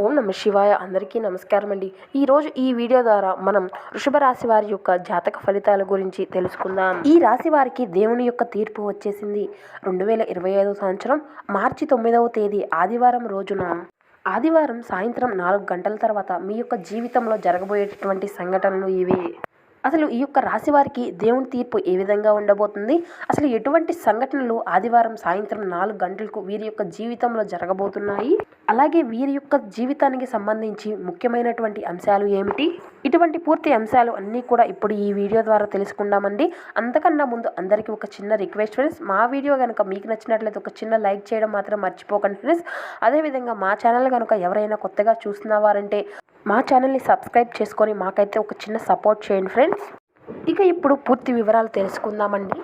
ఓం నమ శివాయ. అందరికీ నమస్కారం అండి ఈరోజు ఈ వీడియో ద్వారా మనం వృషభ రాశి వారి యొక్క జాతక ఫలితాల గురించి తెలుసుకుందాం. ఈ రాశి వారికి దేవుని యొక్క తీర్పు వచ్చేసింది. రెండు వేల ఇరవై ఐదో సంవత్సరం మార్చి తొమ్మిదవ తేదీ ఆదివారం రోజున. ఆదివారం సాయంత్రం నాలుగు గంటల తర్వాత మీ యొక్క జీవితంలో జరగబోయేటటువంటి సంఘటనలు ఇవి. అసలు ఈ యొక్క రాశి వారికి దేవుని తీర్పు ఏ విధంగా ఉండబోతుంది? అసలు ఎటువంటి సంఘటనలు ఆదివారం సాయంత్రం నాలుగు గంటలకు వీరి యొక్క జీవితంలో జరగబోతున్నాయి? అలాగే వీరి యొక్క జీవితానికి సంబంధించి ముఖ్యమైనటువంటి అంశాలు ఏమిటి? ఇటువంటి పూర్తి అంశాలు అన్నీ కూడా ఇప్పుడు ఈ వీడియో ద్వారా తెలుసుకుందామండి. అంతకన్నా ముందు అందరికీ ఒక చిన్న రిక్వెస్ట్ ఫ్రెండ్స్ మా వీడియో కనుక మీకు నచ్చినట్లయితే ఒక చిన్న లైక్ చేయడం మాత్రం మర్చిపోకండి ఫ్రెండ్స్. అదేవిధంగా మా ఛానల్ కనుక ఎవరైనా కొత్తగా చూస్తున్నవారంటే మా ఛానల్ని సబ్స్క్రైబ్ చేసుకొని మాకైతే ఒక చిన్న సపోర్ట్ చేయండి ఫ్రెండ్స్. ఇక ఇప్పుడు పూర్తి వివరాలు తెలుసుకుందామండి.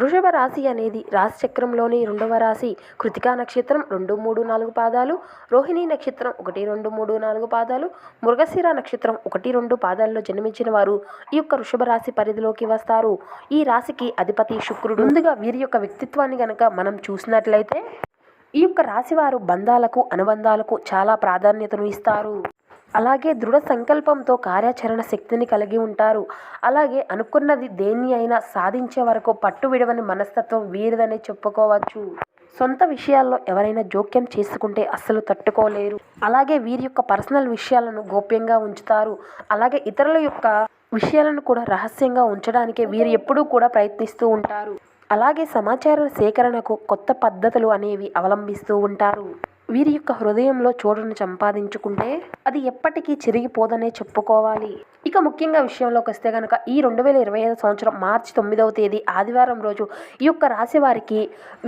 వృషభ రాశి అనేది రాశి చక్రంలోని రెండవ రాశి. కృతికా నక్షత్రం రెండు మూడు నాలుగు పాదాలు. రోహిణి నక్షత్రం ఒకటి రెండు మూడు నాలుగు పాదాలు. మృగశిర నక్షత్రం ఒకటి రెండు పాదాల్లో జన్మించిన వారు ఈ యొక్క వృషభ రాశి పరిధిలోకి వస్తారు. ఈ రాశికి అధిపతి శుక్రుడు. ముందుగా వీరి యొక్క వ్యక్తిత్వాన్ని గనక మనం చూసినట్లయితే ఈ యొక్క రాశివారు బంధాలకు అనుబంధాలకు చాలా ప్రాధాన్యతను ఇస్తారు. అలాగే దృఢ సంకల్పంతో కార్యాచరణ శక్తిని కలిగి ఉంటారు. అలాగే అనుకున్నది దేన్ని అయినా సాధించే వరకు పట్టు విడవని మనస్తత్వం వీరిదనే చెప్పుకోవచ్చు. సొంత విషయాల్లో ఎవరైనా జోక్యం చేసుకుంటే అస్సలు తట్టుకోలేరు. అలాగే వీరి యొక్క పర్సనల్ విషయాలను గోప్యంగా ఉంచుతారు. అలాగే ఇతరుల యొక్క విషయాలను కూడా రహస్యంగా ఉంచడానికి వీరు ఎప్పుడూ కూడా ప్రయత్నిస్తూ ఉంటారు. అలాగే సమాచార సేకరణకు కొత్త పద్ధతులు అనేవి అవలంబిస్తూ ఉంటారు. వీరి యొక్క హృదయంలో చోటును సంపాదించుకుంటే అది ఎప్పటికీ చిరిగిపోదనే చెప్పుకోవాలి. ఇక ముఖ్యంగా విషయంలోకి వస్తే కనుక ఈ రెండు వేల ఇరవై ఐదు సంవత్సరం మార్చి తొమ్మిదవ తేదీ ఆదివారం రోజు ఈ యొక్క రాశి వారికి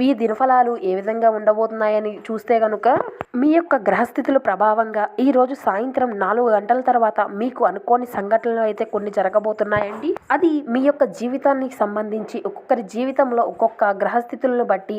ఈ దినఫలాలు ఏ విధంగా ఉండబోతున్నాయని చూస్తే కనుక మీ యొక్క గ్రహస్థితుల ప్రభావంగా ఈ రోజు సాయంత్రం నాలుగు గంటల తర్వాత మీకు అనుకోని సంఘటనలు అయితే కొన్ని జరగబోతున్నాయండి. అది మీ యొక్క జీవితానికి సంబంధించి ఒక్కొక్కరి జీవితంలో ఒక్కొక్క గ్రహస్థితులను బట్టి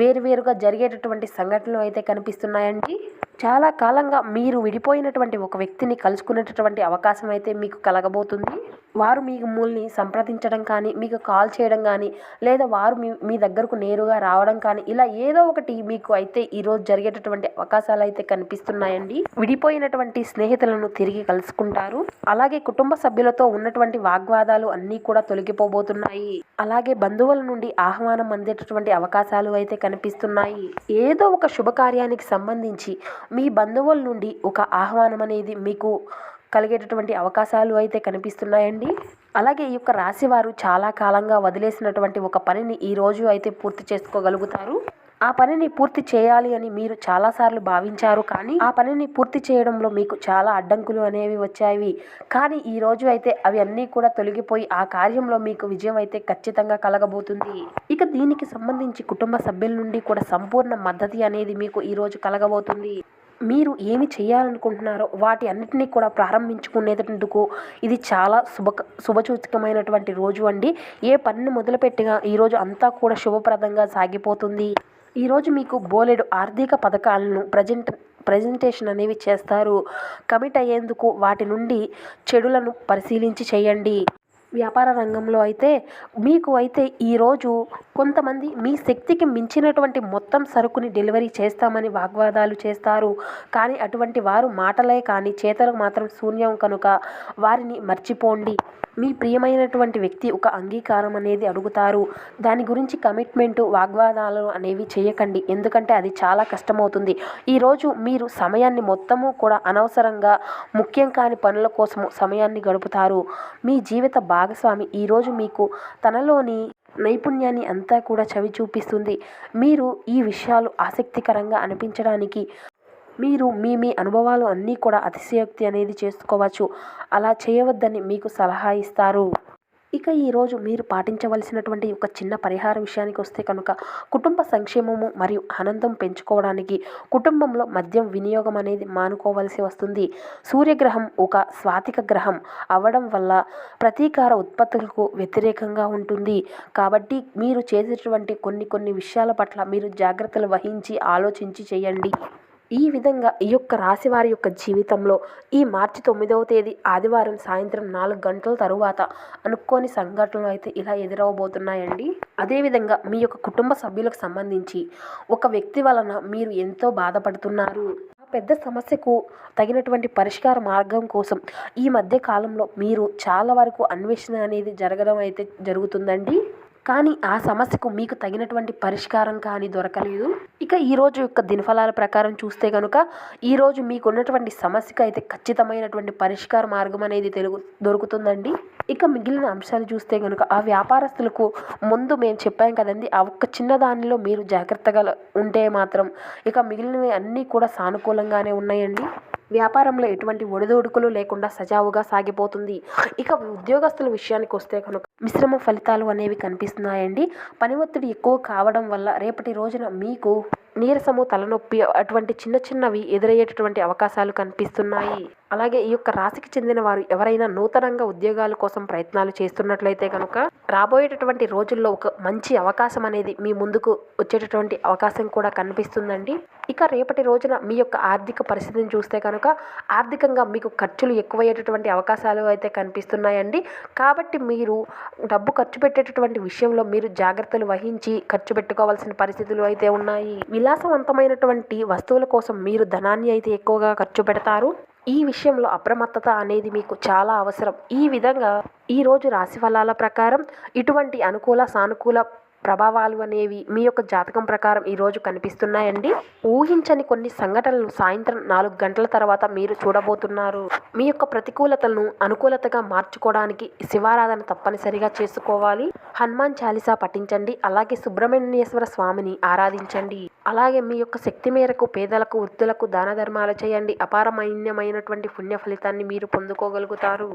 వేరువేరుగా జరిగేటటువంటి సంఘటనలు అయితే కనిపిస్తుంది చేస్తున్నాయండి. చాలా కాలంగా మీరు విడిపోయినటువంటి ఒక వ్యక్తిని కలుసుకునేటటువంటి అవకాశం అయితే మీకు కలగబోతుంది. వారు మీ మిమ్మల్ని సంప్రదించడం కానీ మీకు కాల్ చేయడం కానీ లేదా వారు మీ మీ దగ్గరకు నేరుగా రావడం కానీ ఇలా ఏదో ఒకటి మీకు అయితే ఈరోజు జరిగేటటువంటి అవకాశాలు అయితే కనిపిస్తున్నాయండి. విడిపోయినటువంటి స్నేహితులను తిరిగి కలుసుకుంటారు. అలాగే కుటుంబ సభ్యులతో ఉన్నటువంటి వాగ్వాదాలు అన్నీ కూడా తొలగిపోబోతున్నాయి. అలాగే బంధువుల నుండి ఆహ్వానం అందేటటువంటి అవకాశాలు అయితే కనిపిస్తున్నాయి. ఏదో ఒక శుభకార్యానికి సంబంధించి మీ బంధువుల నుండి ఒక ఆహ్వానం అనేది మీకు కలిగేటటువంటి అవకాశాలు అయితే కనిపిస్తున్నాయండి. అలాగే ఈ యొక్క రాశి వారు చాలా కాలంగా వదిలేసినటువంటి ఒక పనిని ఈ రోజు అయితే పూర్తి చేసుకోగలుగుతారు. ఆ పనిని పూర్తి చేయాలి అని మీరు చాలాసార్లు భావించారు కానీ ఆ పనిని పూర్తి చేయడంలో మీకు చాలా అడ్డంకులు అనేవి వచ్చాయి. కానీ ఈ రోజు అయితే అవి అన్నీ కూడా తొలగిపోయి ఆ కార్యంలో మీకు విజయం అయితే ఖచ్చితంగా కలగబోతుంది. ఇక దీనికి సంబంధించి కుటుంబ సభ్యుల నుండి కూడా సంపూర్ణ మద్దతు అనేది మీకు ఈ రోజు కలగబోతుంది. మీరు ఏమి చేయాలనుకుంటున్నారో వాటి అన్నిటినీ కూడా ప్రారంభించుకునేటందుకు ఇది చాలా శుభ శుభసూచకమైనటువంటి రోజు అండి. ఏ పనిని మొదలుపెట్టినా ఈరోజు అంతా కూడా శుభప్రదంగా సాగిపోతుంది. ఈరోజు మీకు బోలెడు ఆర్థిక పథకాలను ప్రజెంట్ ప్రజెంటేషన్ అనేవి చేస్తారు. కమిట్ అయ్యేందుకు వాటి నుండి చెడులను పరిశీలించి చేయండి. వ్యాపార రంగంలో అయితే మీకు అయితే ఈరోజు కొంతమంది మీ శక్తికి మించినటువంటి మొత్తం సరుకుని డెలివరీ చేస్తామని వాగ్వాదాలు చేస్తారు. కానీ అటువంటి వారు మాటలే కానీ చేతలకు మాత్రం శూన్యం కనుక వారిని మర్చిపోండి. మీ ప్రియమైనటువంటి వ్యక్తి ఒక అంగీకారం అనేది అడుగుతారు. దాని గురించి కమిట్మెంట్ వాగ్వాదాలు అనేవి చేయకండి. ఎందుకంటే అది చాలా కష్టమవుతుంది. ఈరోజు మీరు సమయాన్ని మొత్తము కూడా అనవసరంగా ముఖ్యం కాని పనుల కోసము సమయాన్ని గడుపుతారు. మీ జీవిత భాగస్వామి ఈరోజు మీకు తనలోని నైపుణ్యాన్ని అంతా కూడా చవి చూపిస్తుంది మీరు ఈ విషయాలు ఆసక్తికరంగా అనిపించడానికి మీరు మీ మీ అనుభవాలు అన్నీ కూడా అతిశయోక్తి అనేది చేసుకోవచ్చు. అలా చేయవద్దని మీకు సలహా ఇస్తారు. ఇక ఈరోజు మీరు పాటించవలసినటువంటి ఒక చిన్న పరిహార విషయానికి వస్తే కనుక కుటుంబ సంక్షేమము మరియు ఆనందం పెంచుకోవడానికి కుటుంబంలో మద్యం వినియోగం అనేది మానుకోవలసి వస్తుంది. సూర్యగ్రహం ఒక స్వాతిక గ్రహం. అవ్వడం వల్ల ప్రతీకార ఉత్పత్తులకు వ్యతిరేకంగా ఉంటుంది. కాబట్టి మీరు చేసేటువంటి కొన్ని కొన్ని విషయాల పట్ల మీరు జాగ్రత్తలు వహించి ఆలోచించి చేయండి. ఈ విధంగా ఈ యొక్క రాశి వారి యొక్క జీవితంలో ఈ మార్చి తొమ్మిదవ తేదీ ఆదివారం సాయంత్రం నాలుగు గంటల తరువాత అనుకోని సంఘటనలు అయితే ఇలా ఎదురవబోతున్నాయండి. అదేవిధంగా మీ యొక్క కుటుంబ సభ్యులకు సంబంధించి ఒక వ్యక్తి వలన మీరు ఎంతో బాధపడుతున్నారు. ఆ పెద్ద సమస్యకు తగినటువంటి పరిష్కార మార్గం కోసం ఈ మధ్య కాలంలో మీరు చాలా వరకు అన్వేషణ అనేది జరగడం అయితే జరుగుతుందండి. కానీ ఆ సమస్యకు మీకు తగినటువంటి పరిష్కారం కానీ దొరకలేదు. ఇక ఈ రోజు యొక్క దినఫలాల ప్రకారం చూస్తే కనుక ఈరోజు మీకున్నటువంటి మీకు ఉన్నటువంటి సమస్యకు అయితే ఖచ్చితమైనటువంటి పరిష్కార మార్గం అనేది తెలుగు దొరుకుతుందండి. ఇక మిగిలిన అంశాలు చూస్తే కనుక ఆ వ్యాపారస్తులకు ముందు మేము చెప్పాం కదండి ఆ ఒక్క చిన్న దానిలో మీరు జాగ్రత్తగా ఉంటే మాత్రం ఇక మిగిలినవి అన్నీ కూడా సానుకూలంగానే ఉన్నాయండి. వ్యాపారంలో ఎటువంటి ఒడిదొడుకులు లేకుండా సజావుగా సాగిపోతుంది. ఇక ఉద్యోగస్తుల విషయానికి వస్తే కనుక మిశ్రమ ఫలితాలు అనేవి కనిపిస్తున్నాయండి. పని ఒత్తిడి ఎక్కువ కావడం వల్ల రేపటి రోజున మీకు నీరసము తలనొప్పి అటువంటి చిన్న చిన్నవి ఎదురయ్యేటటువంటి అవకాశాలు కనిపిస్తున్నాయి. అలాగే ఈ యొక్క రాశికి చెందిన వారు ఎవరైనా నూతనంగా ఉద్యోగాల కోసం ప్రయత్నాలు చేస్తున్నట్లయితే కనుక రాబోయేటటువంటి రోజుల్లో ఒక మంచి అవకాశం అనేది మీ ముందుకు వచ్చేటటువంటి అవకాశం కూడా కనిపిస్తుందండి. ఇక రేపటి రోజున మీ యొక్క ఆర్థిక పరిస్థితిని చూస్తే కనుక ఆర్థికంగా మీకు ఖర్చులు ఎక్కువయ్యేటటువంటి అవకాశాలు అయితే కనిపిస్తున్నాయండి. కాబట్టి మీరు డబ్బు ఖర్చు పెట్టేటటువంటి విషయంలో మీరు జాగ్రత్తలు వహించి ఖర్చు పెట్టుకోవాల్సిన పరిస్థితులు అయితే ఉన్నాయి. విలాసవంతమైనటువంటి వస్తువుల కోసం మీరు ధనాన్ని అయితే ఎక్కువగా ఖర్చు పెడతారు. ఈ విషయంలో అప్రమత్తత అనేది మీకు చాలా అవసరం. ఈ విధంగా ఈరోజు రాశి ఫలాల ప్రకారం ఇటువంటి అనుకూల సానుకూల ప్రభావాలు అనేవి మీ యొక్క జాతకం ప్రకారం ఈరోజు కనిపిస్తున్నాయండి. ఊహించని కొన్ని సంఘటనలు సాయంత్రం నాలుగు గంటల తర్వాత మీరు చూడబోతున్నారు. మీ యొక్క ప్రతికూలతలను అనుకూలతగా మార్చుకోవడానికి శివారాధన తప్పనిసరిగా చేసుకోవాలి. హనుమాన్ చాలీసా పఠించండి. అలాగే సుబ్రహ్మణ్యేశ్వర స్వామిని ఆరాధించండి. అలాగే మీ యొక్క శక్తి మేరకు పేదలకు వృద్ధులకు దాన ధర్మాలు చేయండి. అపారమైన్యమైనటువంటి పుణ్య ఫలితాన్ని మీరు పొందుకోగలుగుతారు.